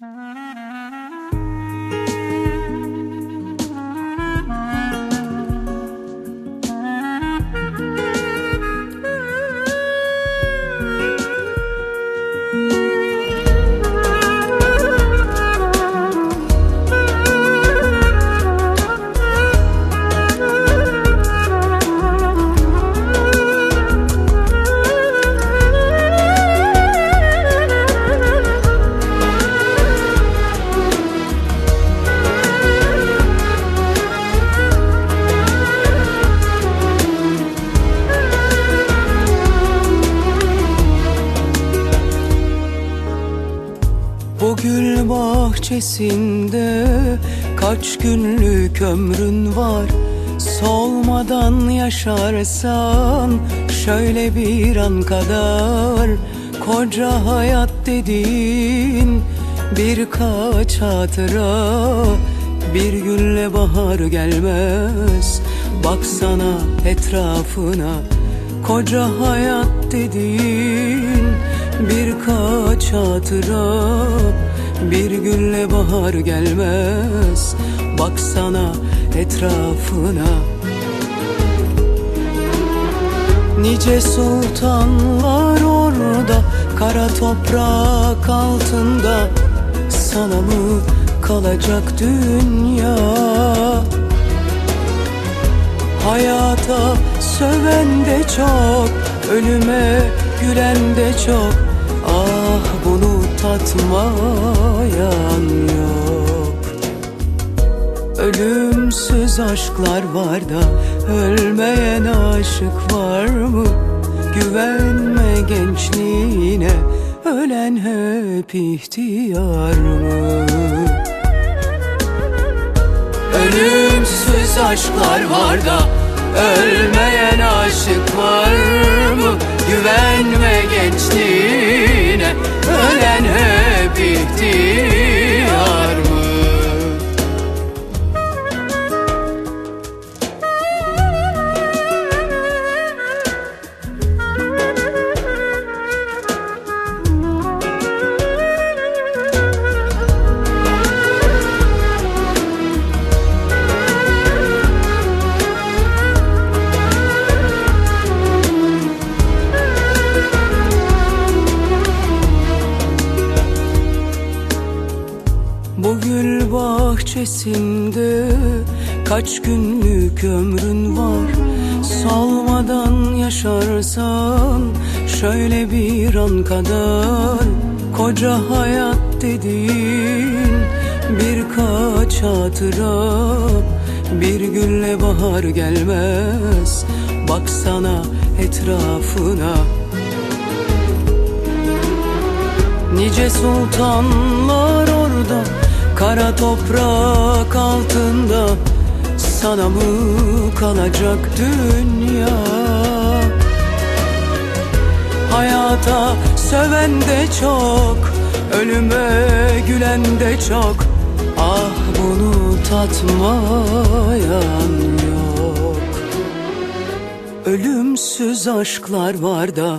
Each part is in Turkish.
Bu gül bahçesinde kaç günlük ömrün var? Solmadan yaşarsan şöyle bir an kadar. Koca hayat dediğin birkaç hatıra. Bir gülle bahar gelmez Baksana etrafına. Koca hayat dediğin birkaç hatıra Bir gülle bahar gelmez Baksana etrafına. Nice sultanlar orada Kara toprak altında. Sana mı kalacak dünya? Hayata söven de çok Ölüme gülen de çok. Ah bunu tatmayan yok Ölümsüz aşklar var da Ölmeyen aşık var mı? Güvenme gençliğine Ölen hep ihtiyar mı? Ölümsüz aşklar var da Ölmeyen aşık Bu gül bahçesinde kaç günlük ömrün var? Solmadan yaşarsan şöyle bir an kadar Koca hayat dediğin birkaç hatıra. Bir gülle bahar gelmez Baksana etrafına. Nice sultanlar orada Kara toprak altında Sana mı kalacak dünya? Hayata söven de çok Ölüme gülen de çok. Ah bunu tatmayan yok. Ölümsüz aşklar var da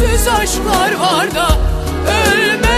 Ölümsüz aşklar var da ölmez